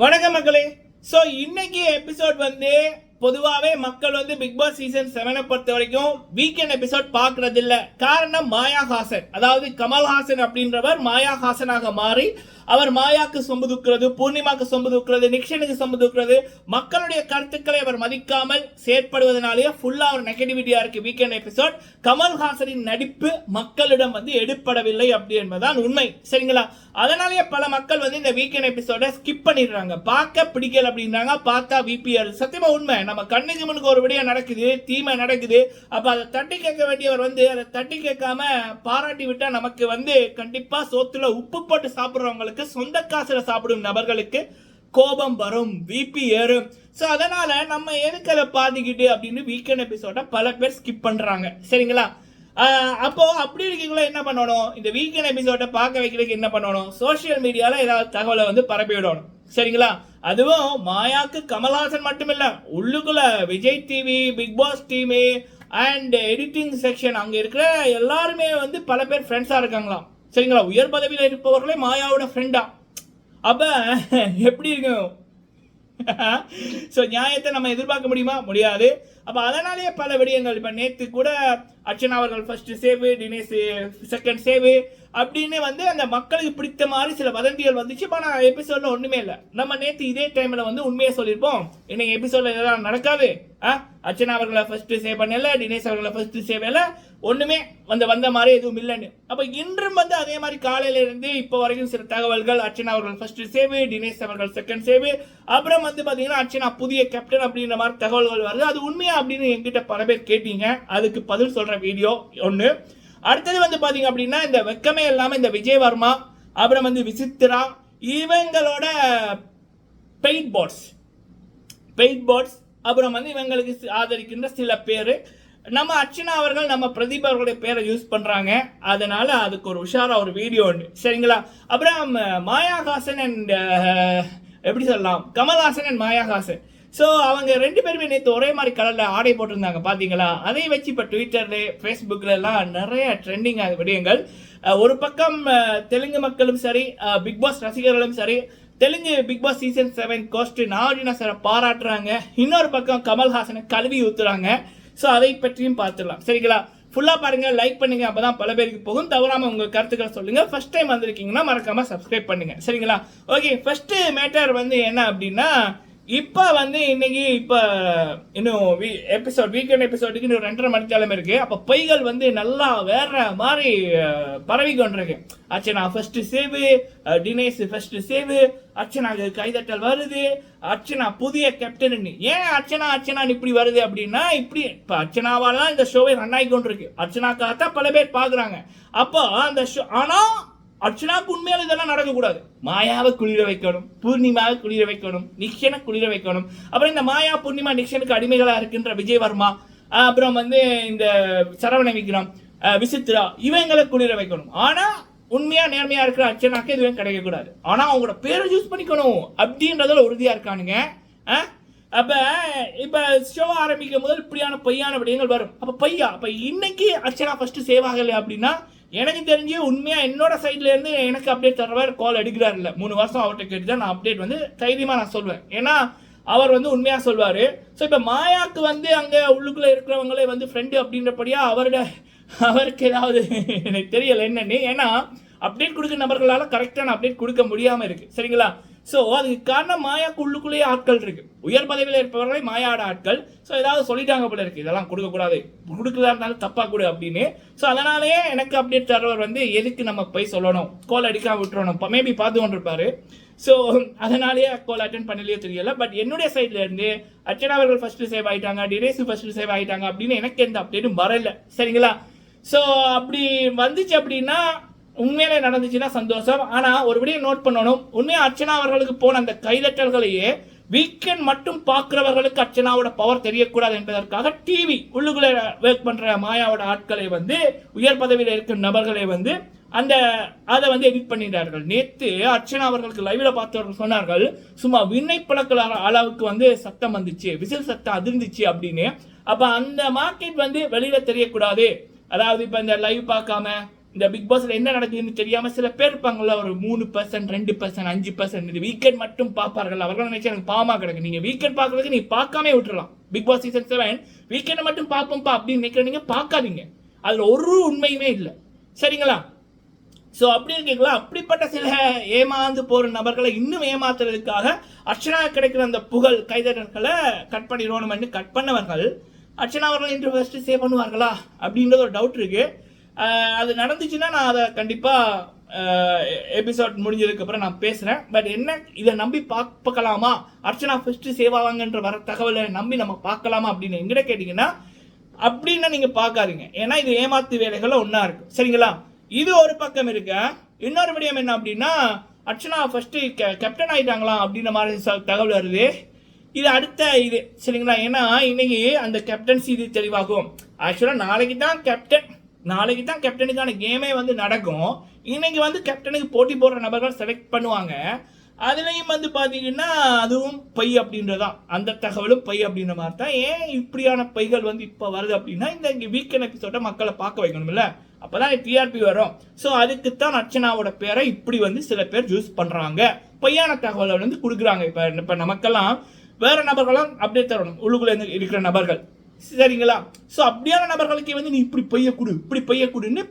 வணக்கம் மக்களே. ஸோ இன்னைக்கு எபிசோட் வந்து பொதுவாகவே மக்கள் வந்து பிக் பாஸ் சீசன் செவனை பொறுத்த வரைக்கும் வீக்கெண்ட் எபிசோட் பார்க்கறது இல்லை காரணம் மாயா ஹாசன் அதாவது கமல்ஹாசன் அப்படின்றவர் மாயா ஹாசனாக மாறி அவர் மாயாக்கு சொம்பு தூக்கிறது பூர்ணிமாக்கு சொம்பு தூக்கிறது நிக்ஷனுக்கு சொம்பு தூக்கிறது மக்களுடைய கருத்துக்களை அவர் மதிக்காமல் செயற்படுவதனாலேயே ஃபுல்லாக ஒரு நெகட்டிவிட்டியாக இருக்குது வீக்கெண்ட் எபிசோட் கமல்ஹாசனின் நடிப்பு மக்களிடம் வந்து எடுப்படவில்லை அப்படி என்பதுதான் உண்மை. சரிங்களா? அதனாலேயே பல மக்கள் வந்து இந்த வீக்கெண்ட் எபிசோடை ஸ்கிப் பண்ணிடுறாங்க. பார்க்க பிடிக்கல அப்படின்றாங்க. பார்த்தா விபிஆர் சத்தியமாக உண்மை. நம்ம கண்ணுக்கு முன்னுக்கு ஒரு விடயம் நடக்குது தீமை நடக்குது. அப்போ அதை தட்டி கேட்க வேண்டியவர் வந்து அதை தட்டி கேட்காம பாராட்டி விட்டால் நமக்கு வந்து கண்டிப்பாக சோத்துல உப்பு போட்டு சாப்பிட்றவங்களுக்கு சொந்த காசில் சாப்பிடும் நபர்களுக்கு கோபம் வரும் விபி ஏறும். ஸோ அதனால் நம்ம எதுக்கு அதை பாதிக்கிட்டு அப்படின்னு வீக்கெண்ட் எபிசோட பல பேர் ஸ்கிப் பண்ணுறாங்க சரிங்களா? அப்போ அப்படி இருக்கீங்களா என்ன பண்ணணும்? இந்த வீக்கெண்ட் எபிசோட பார்க்க வைக்கிறதுக்கு என்ன பண்ணணும்? சோஷியல் மீடியாவில் ஏதாவது தகவலை வந்து பரப்பி விடணும். சரிங்களா? அதுவும் மாயாக்கு கமல்ஹாசன் மட்டும் இல்லை உள்ளுக்குள்ள Vijay TV Big Boss TV and editing section அங்கே இருக்கிற எல்லாருமே வந்து பல பேர் ஃப்ரெண்ட்ஸாக இருக்காங்களாம். சரிங்களா? உயர் பதவியில் இருப்பவர்களே மாயாவோட ஃப்ரெண்டா அப்ப எப்படி இருக்கும்? ஸோ நியாயத்தை நம்ம எதிர்பார்க்க முடியுமா? முடியாது. அப்போ அதனாலேயே பல விடயங்கள். இப்போ நேற்று கூட அர்ச்சனா அவர்கள் first save Dinesh second save அப்படின்னு வந்து அந்த மக்களுக்கு பிடித்த மாதிரி சில வதந்திகள் வந்துச்சு. இப்போ நான் எபிசோட்ல ஒன்றுமே இல்லை. நம்ம நேற்று இதே டைமில் வந்து உண்மையை சொல்லியிருப்போம். இன்னைக்கு எபிசோட்ல இதெல்லாம் நடக்காது. ஆ? அர்ச்சனா அவர்களை ஃபர்ஸ்ட் சேவ் பண்ணல தினேஷ் அவர்களை ஃபர்ஸ்ட் சேவ் இல்லை ஒன்றுமே வந்து வந்த மாதிரி எதுவும் இல்லைன்னு. அப்போ இன்றும் வந்து அதே மாதிரி காலையில இருந்து இப்போ வரைக்கும் சில தகவல்கள் அர்ச்சனா அவர்கள் ஃபர்ஸ்ட் சேவு தினேஷ் அவர்கள் செகண்ட் சேவு அப்புறம் வந்து பார்த்தீங்கன்னா அர்ச்சனா புதிய கேப்டன் அப்படின்ற மாதிரி தகவல்கள் வருது. அது உண்மையா அப்படின்னு எங்கிட்ட பல பேர் கேட்டீங்க. அதுக்கு பதில் சொல்ற வீடியோ ஒன்று அடுத்தது வந்து பார்த்தீங்க அப்படின்னா இந்த வெக்கமே இல்லாமல் இந்த விஜயவர்மா அப்புறம் வந்து விசித்திரா இவங்களோட பெயிண்ட் பாட்ஸ் பெயிட் போர்ட்ஸ் அப்புறம் வந்து இவங்களுக்கு ஆதரிக்கின்ற சில பேர். நம்ம அர்ச்சனா அவர்கள் நம்ம பிரதீப் அவர்களுடைய பேரை யூஸ் பண்ணுறாங்க அதனால அதுக்கு ஒரு உஷாராக ஒரு வீடியோ உண்டு. சரிங்களா? அப்புறம் மாயாஹாசன் அண்ட் எப்படி சொல்லலாம்? கமல்ஹாசன் அண்ட் மாயாஹாசன். ஸோ அவங்க ரெண்டு பேருமே நேற்று ஒரே மாதிரி கலரில் ஆடை போட்டிருந்தாங்க பார்த்தீங்களா அதை வச்சு இப்போ ட்விட்டர்லேயே ஃபேஸ்புக்கிலலாம் நிறைய ட்ரெண்டிங் விடயங்கள். ஒரு பக்கம் தெலுங்கு மக்களும் சரி பிக் பாஸ் ரசிகர்களும் சரி Telugu big boss season seven host Nagarjuna சாரை பாராட்டுறாங்க. இன்னொரு பக்கம் கமல்ஹாசனை கழுவி ஊத்துறாங்க. ஸோ அதை பற்றியும் பார்த்துடலாம். சரிங்களா? ஃபுல்லா பாருங்க லைக் பண்ணுங்க அப்பதான் பல பேருக்கு போகும். தவறாம உங்க கருத்துக்களை சொல்லுங்க. ஃபர்ஸ்ட் டைம் வந்திருக்கீங்கன்னா மறக்காம சப்ஸ்கிரைப் பண்ணுங்க. சரிங்களா? ஓகே ஃபர்ஸ்ட் மேட்டர் வந்து என்ன அப்படின்னா இப்போ வந்து இன்னைக்கு இப்போ இன்னும் வீ எபிசோட் வீக்கெண்ட் எபிசோடுக்கு இன்னும் ரெண்டரை மணித்தாலும் இருக்கு. அப்போ பொய்கள் வந்து நல்லா வேற மாதிரி பரவி கொண்டிருக்கு. அர்ச்சனா ஃபர்ஸ்ட் சேவு அஹ், தினேஷ் ஃபர்ஸ்ட் சேவு அர்ச்சனாக்கு கைதட்டல் வருது. அர்ச்சனா புதிய கேப்டன் ஏன் அர்ச்சனா அர்ச்சனா இப்படி வருது அப்படின்னா இப்படி இப்போ அர்ச்சனாவாலாம் இந்த ஷோவை ரன் ஆகி கொண்டிருக்கு. அர்ச்சனாக்காக தான் பல பேர் பார்க்குறாங்க. அப்போ அந்த ஷோ ஆனால் அர்ச்சனாக்கு உண்மையால இதெல்லாம் நடக்கக்கூடாது. மாயாவை குளிர வைக்கணும் பூர்ணிமாவை குளிர வைக்கணும் நிக்ஷனை குளிர வைக்கணும். அப்புறம் இந்த மாயா பூர்ணிமா நிக்ஷனுக்கு அடிமைகளாக இருக்கின்ற விஜயவர்மா அப்புறம் வந்து இந்த சரவண விக்ரம் விசித்ரா இவங்களை குளிர வைக்கணும். ஆனால் உண்மையா நேர்மையா இருக்கிற அர்ச்சனாக்கு எதுவும் கிடைக்கக்கூடாது. ஆனா அவங்களோட பேரை யூஸ் பண்ணிக்கணும் அப்படின்றதுல உறுதியா இருக்கானுங்க. அஹ் அப்ப இப்ப ஷோ ஆரம்பிக்கும் போது இப்படியான பொய்யான விடயங்கள் வரும். அப்ப பையா அப்ப இன்னைக்கு அர்ச்சனா ஃபர்ஸ்ட் சேவ் ஆகலை அப்படின்னா எனக்கு தெரிஞ்சு உண்மையாக என்னோட சைட்லேருந்து எனக்கு அப்டேட் தர்றவர் கால் எடுக்கிறார் இல்லை மூணு வருஷம் அவர்கிட்ட கேட்டு தான் நான் அப்டேட் வந்து தைரியமாக நான் சொல்வேன். ஏன்னா அவர் வந்து உண்மையாக சொல்வார். ஸோ இப்போ மாயாக்கு வந்து அங்கே உள்ளுக்குள்ளே இருக்கிறவங்களே வந்து ஃப்ரெண்டு அப்படின்றபடியாக அவரோட அவருக்கு ஏதாவது எனக்கு தெரியலை என்னன்னு. ஏன்னா அப்டேட் கொடுக்க நபர்களால் கரெக்டான அப்டேட் கொடுக்க முடியாமல் இருக்கு. சரிங்களா? ஸோ அதுக்கு காரணம் மாயாக்கு உள்ளுக்குள்ளேயே ஆட்கள் இருக்கு. உயர் பதவியில் இருப்பவர்களே மாயாட ஆட்கள். ஸோ ஏதாவது சொல்லிட்டாங்க போல இருக்கு. இதெல்லாம் கொடுக்கக்கூடாது. கொடுக்கறதா இருந்தாலும் தப்பாக கொடு அப்படின்னு. ஸோ அதனாலேயே எனக்கு அப்டேட் தரவர் வந்து எதுக்கு நம்ம போய் சொல்லணும்? கோல் அடிக்காம விட்டுறணும். மேபி பார்த்து கொண்டிருப்பாரு. ஸோ அதனாலேயே கோல் அட்டன் பண்ணலையே தெரியல. பட் என்னுடைய சைட்லேருந்து அர்ச்சனா அவர்கள் ஃபர்ஸ்ட் சேவ் ஆகிட்டாங்க டிரேசு ஃபர்ஸ்ட் சேவ் ஆகிட்டாங்க அப்படின்னு எனக்கு எந்த அப்டேட்டும் வரல. சரிங்களா? ஸோ அப்படி வந்துச்சு அப்படின்னா உண்மையிலே நடந்துச்சுன்னா சந்தோஷம். ஆனா ஒரு விடையை நோட் பண்ணணும். உண்மையா அர்ச்சனா அவர்களுக்கு போன அந்த கைதட்டல்களையே வீக்கெண்ட் மட்டும் பார்க்குறவர்களுக்கு அர்ச்சனாவோட பவர் தெரியக்கூடாது என்பதற்காக டிவி உள்ளுக்குள்ள ஒர்க் பண்ற மாயாவோட ஆட்களை வந்து உயர் பதவியில் இருக்கும் நபர்களை வந்து அந்த அதை வந்து எடிட் பண்ணிட்டார்கள். நேத்து அர்ச்சனா அவர்களுக்கு லைவ்ல பார்த்தவர்கள் சொன்னார்கள் சும்மா விண்ணை பழக்கிற அளவுக்கு வந்து சத்தம் வந்துச்சு. விசில் சத்தம் அதிர்ந்துச்சு அப்படின்னு. அப்ப அந்த மார்க்கெட் வந்து வெளியில தெரியக்கூடாது. அதாவது இப்ப இந்த லைவ் பார்க்காம இந்த பிக் பாஸ்ல என்ன நடக்குதுன்னு தெரியாம சில பேர் இருப்பாங்கல்ல ஒரு மூணு பர்சன்ட் ரெண்டு பர்சன்ட் அஞ்சு பர்சன்ட் இந்த வீக்கெண்ட் மட்டும் பார்ப்பார்கள். அவர்கள் நினைச்சா எனக்கு பாமா கிடக்கு. நீங்க வீக்கெண்ட் பார்க்குறதுக்கு நீ பார்க்காம விட்டுறலாம். Big boss season seven weekend மட்டும் பார்ப்போம்ப்பா அப்படின்னு நினைக்கிறீங்க பார்க்காதீங்க. அதுல ஒரு உண்மையுமே இல்லை. சரிங்களா? ஸோ அப்படி இருக்கீங்களா? அப்படிப்பட்ட சில ஏமாந்து போற நபர்களை இன்னும் ஏமாத்துறதுக்காக அர்ச்சனா கிடைக்கிற அந்த புகழ் கைதட்டல்களை கட் பண்ணிடுவோம்னு கட் பண்ணவர்கள் அர்ச்சனா அவர்கள் இன்று ஃபர்ஸ்ட் சேவ் பண்ணுவார்களா? அப்படின்றது ஒரு டவுட் இருக்கு. அது நடந்துச்சுன்னா நான் அதை கண்டிப்பாக எபிசோட் முடிஞ்சதுக்கப்புறம் நான் பேசுகிறேன் பட் என்ன இதை நம்பி பார்க்கலாமா அர்ச்சனா ஃபஸ்ட்டு சேவ் ஆவாங்கன்ற வர தகவலை நம்பி நம்ம பார்க்கலாமா அப்படின்னு எங்கிட்ட கேட்டிங்கன்னா அப்படின்னா நீங்கள் பார்க்காதீங்க. ஏன்னா இது ஏமாத்து வேலைகளும் ஒன்றா இருக்கு. சரிங்களா? இது ஒரு பக்கம் இருக்க. இன்னொரு விடயம் என்ன அப்படின்னா அர்ச்சனா ஃபர்ஸ்ட் கேப்டன் ஆகிட்டாங்களாம் அப்படின்ற மாதிரி தகவல் வருது. இது அடுத்த இது. சரிங்களா? ஏன்னா இன்னைக்கு அந்த கேப்டன்சி இது தெளிவாகும். ஆக்சுவலாக நாளைக்கு தான் கேப்டன் நாளைக்கு தான் கேப்டனுக்கான கேமே வந்து நடக்கும். இன்னைக்கு வந்து கேப்டனுக்கு போட்டி போடுற நபர்கள் செலக்ட் பண்ணுவாங்க. அதுலேயும் வந்து பார்த்தீங்கன்னா அதுவும் பை அப்படின்றதான் அந்த தகவலும் பை அப்படின்ற மாதிரி தான். ஏன் இப்படியான பைகள் வந்து இப்போ வருது அப்படின்னா இந்த வீக்கெண்ட் எபிசோட மக்களை பார்க்க வைக்கணும்ல. அப்பதான் டிஆர்பி வரும். ஸோ அதுக்கு தான் அர்ச்சனாவோட பேரை இப்படி வந்து சில பேர் யூஸ் பண்ணுறாங்க பொய்யான தகவலை வந்து கொடுக்குறாங்க. இப்போ இப்போ நமக்கெல்லாம் வேற நபர்களும் அப்டேட் தரணும். உள்ளுக்குள்ளே இருந்து இருக்கிற நபர்கள். சரிங்களா? ஸோ அப்படியான நபர்களுக்கு வந்து நீ இப்படி பொய்ய இப்படி பொய்ய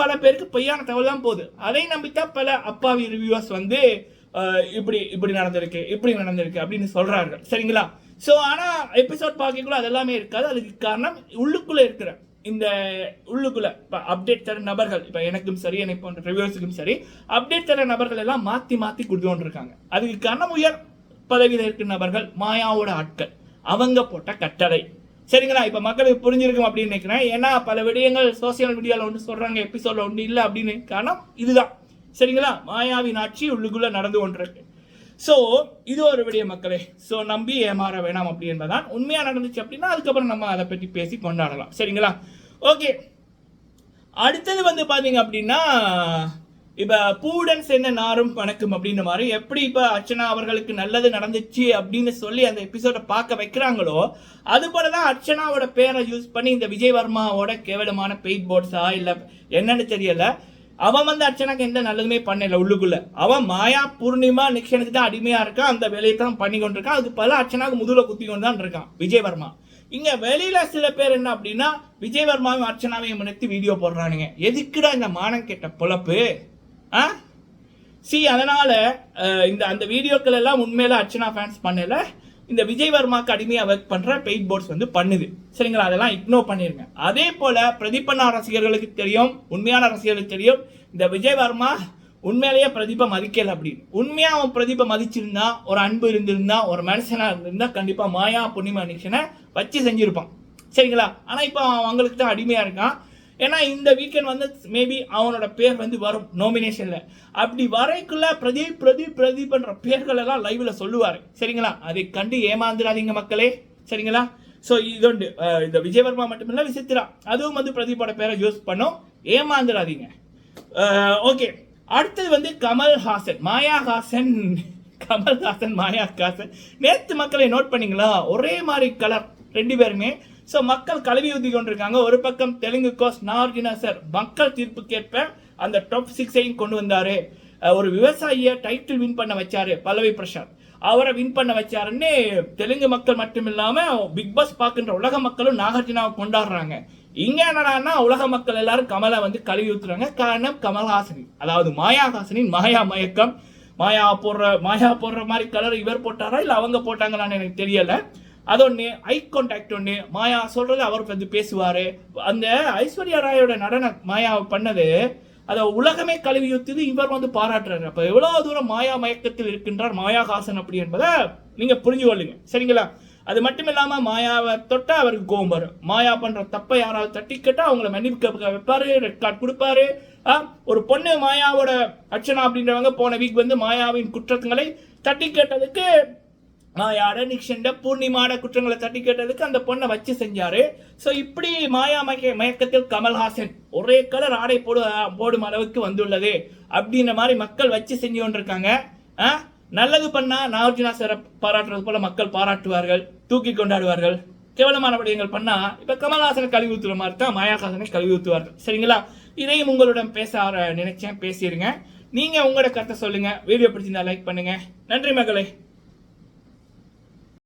பல பேருக்கு பொய்யான தகவல் தான் போகுது. அதை நம்பித்தான் பல அப்பாவி ரிவ்யூவர்ஸ் வந்து இப்படி இப்படி நடந்திருக்கு இப்படி நடந்திருக்கு அப்படின்னு சொல்கிறார்கள் சரிங்களா? ஸோ ஆனால் எபிசோட் பார்க்கக்குள்ள அதெல்லாமே இருக்காது. அதுக்கு காரணம் உள்ளுக்குள்ளே இருக்கிற இந்த உள்ளுக்குள்ள இப்போ அப்டேட் தர நபர்கள் இப்போ எனக்கும் சரி என்னை போன்ற ரிவ்யூவர்ஸுக்கும் சரி அப்டேட் தர நபர்கள் எல்லாம் மாற்றி மாற்றி கொடுத்து கொண்டிருக்காங்க. அதுக்கு காரணம் உயர் பதவியில் இருக்கிற நபர்கள் மாயாவோட ஆட்கள். அவங்க போட்ட கட்டளை. சரிங்களா? இப்போ மக்களுக்கு புரிஞ்சிருக்கும் அப்படின்னு நினைக்கிறேன். ஏன்னா பல விடயங்கள் சோசியல் மீடியாவில் ஒன்று சொல்கிறாங்க எபிசோடில் ஒன்று இல்லை அப்படின்னு காரணம் இதுதான். சரிங்களா? மாயாவின் ஆட்சி உள்ளுக்குள்ளே நடந்து கொண்டிருக்கு. ஸோ இது ஒரு விடிய மக்களே. ஸோ நம்பி ஏமாற வேணாம் அப்படி என்பதான் உண்மையாக நடந்துச்சு அப்படின்னா அதுக்கப்புறம் நம்ம அதை பற்றி பேசி கொண்டாடலாம். சரிங்களா? ஓகே அடுத்தது வந்து பார்த்தீங்க அப்படின்னா இப்போ பூடன் என்ன நாரும் வணக்கம் அப்படின்ற மாதிரி எப்படி இப்போ அர்ச்சனா அவர்களுக்கு நல்லது நடந்துச்சு அப்படின்னு சொல்லி அந்த எபிசோட பார்க்க வைக்கிறாங்களோ அது போல தான் அர்ச்சனாவோட பேரை யூஸ் பண்ணி இந்த விஜய் வர்மாவோட கேவலமான பெயிட் போர்ட்ஸா இல்லை என்னன்னு தெரியல. அவன் வந்து அர்ச்சனாக்கு எந்த நல்லதுமே பண்ணல உள்ளுக்குள்ள. அவன் மாயா பூர்ணிமா நிக்ஷனுக்கு தான் அடிமையா இருக்கான். அந்த வேலையை தான் பண்ணி கொண்டிருக்கான். அது பல அர்ச்சனாவுக்கு முதுகில் குத்தி கொண்டு தான் இருக்கான் விஜய் வர்மா இங்க வெளியில சில பேர் என்ன அப்படின்னா விஜய் வர்மாவும் அர்ச்சனாவையும் நிறுத்தி வீடியோ போடுறானுங்க. எதுக்குடா இந்த மானம் கெட்ட பொழப்பு? ஆ? சி அதனால் இந்த அந்த வீடியோக்கள் எல்லாம் உண்மையில அர்ச்சனா ஃபேன்ஸ் பண்ணல. இந்த விஜய் வர்மாக்கு அடிமையாக ஒர்க் பண்ணுற பெயிட் போர்ட்ஸ் வந்து பண்ணுது. சரிங்களா? அதெல்லாம் இக்னோர் பண்ணிருங்க. அதே போல பிரதீபண்ணா ரசிகர்களுக்கு தெரியும் உண்மையான ரசிகர்களுக்கு தெரியும் இந்த விஜய் வர்மா உண்மையிலேயே பிரதீபை மதிக்கல அப்படின்னு. உண்மையாக அவன் பிரதீபை மதிச்சிருந்தா ஒரு அன்பு இருந்திருந்தா ஒரு மனுஷனாக இருந்திருந்தா கண்டிப்பாக மாயா புண்ணிய மனுஷனை வச்சு செஞ்சுருப்பான். சரிங்களா? ஆனால் இப்போ அவன் அவங்களுக்கு தான் அடிமையாக இருக்கான். ஏன்னா இந்த வீக்கெண்ட் வந்து மேபி அவனோட பேர் வந்து வரும் நாமினேஷனில் அப்படி வரைக்குள்ள பிரதீப் பிரதீப் பிரதீப்ன்ற பேர்கள் எல்லாம் லைவ்ல சொல்லுவார். சரிங்களா? அதை கண்டு ஏமாந்துடாதீங்க மக்களே. சரிங்களா? ஸோ இதொண்டு இந்த விஜயவர்மா மட்டுமில்ல விசித்திரா. அதுவும் வந்து பிரதீப்போட பேரை யூஸ் பண்ணும். ஏமாந்துடாதீங்க. ஓகே அடுத்தது வந்து கமல்ஹாசன் மாயாஹாசன். கமல்ஹாசன் மாயாஹாசன். நேற்று மக்களை நோட் பண்ணிங்களா? ஒரே மாதிரி கலர் ரெண்டு பேருமே. ஸோ மக்கள் கழுவி ஊத்தி கொண்டிருக்காங்க. ஒரு பக்கம் தெலுங்கு கோஸ் நாகார்ஜுனா சார் மக்கள் தீர்ப்புக்கேற்ப அந்த டாப் சிக்ஸையும் கொண்டு வந்தார். ஒரு விவசாயியை டைட்டில் வின் பண்ண வச்சாரு பல்லவி பிரசாத். அவரை வின் பண்ண வச்சாருன்னு தெலுங்கு மக்கள் மட்டும் இல்லாமல் பிக் பாஸ் பார்க்கின்ற உலக மக்களும் நாகார்ஜுனாவை கொண்டாடுறாங்க. இங்கே என்னடான்னா உலக மக்கள் எல்லாரும் கமலை வந்து கழுவி ஊத்துறாங்க. காரணம் கமல்ஹாசனின் அதாவது மாயாஹாசனின் மாயா மயக்கம். மாயா போடுற மாயா போடுற மாதிரி கலர் இவர் போட்டாரா இல்லை அவங்க போட்டாங்களான்னு எனக்கு தெரியலை. அது ஒன்று ஐ கான்டாக்ட் ஒன்று மாயா சொல்றது அவர் வந்து பேசுவார். அந்த ஐஸ்வர்யா ராயோட நடன மாயா பண்ணது அதை உலகமே கழுவி ஊத்துது இவர் வந்து பாராட்டுறாரு. அப்போ எவ்வளோ தூரம் மாயா மயக்கத்தில் இருக்கின்றார் மாயாஹாசன் அப்படி என்பதை நீங்கள் புரிஞ்சு கொள்ளுங்க. சரிங்களா? அது மட்டும் இல்லாமல் மாயாவை தொட்டால் அவருக்கு கோவம் வரும். மாயா பண்ணுற தப்பை யாராவது தட்டி கேட்டால் அவங்கள மன்னிப்பு வைப்பாரு ரெட் கார்டு கொடுப்பாரு. ஒரு பொண்ணு மாயாவோட அர்ச்சனா அப்படின்றவங்க போன வீக் வந்து மாயாவின் குற்றங்களை தட்டி கேட்டதுக்கு மாயாட நிக்ஷண்ட பூர்ணிமாட குற்றங்களை தட்டி கேட்டதுக்கு அந்த பொண்ணை வச்சு செஞ்சாரு. ஸோ இப்படி மாயா மயக்க மயக்கத்தில் கமல்ஹாசன் ஒரே கலர் ஆடை போடு போடும் அளவுக்கு வந்துள்ளது. அப்படின்ற மாதிரி மக்கள் வச்சு செஞ்சு கொண்டிருக்காங்க. ஆ, நல்லது பண்ணா நாகார்ஜுனா சாரை பாராட்டுறது போல மக்கள் பாராட்டுவார்கள் தூக்கி கொண்டாடுவார்கள். கேவலமான விடயங்கள் பண்ணா இப்ப கமல்ஹாசனை கழுவி ஊத்துற மாதிரி தான் மாயாஹாசனை கழுவி ஊத்துவார்கள். சரிங்களா? இதையும் உங்களிடம் பேச ஆர- நினைச்சேன் பேசிடுங்க நீங்க உங்களோட கருத்தை சொல்லுங்க. வீடியோ பிடிச்சிருந்தா லைக் பண்ணுங்க. நன்றி மகளே.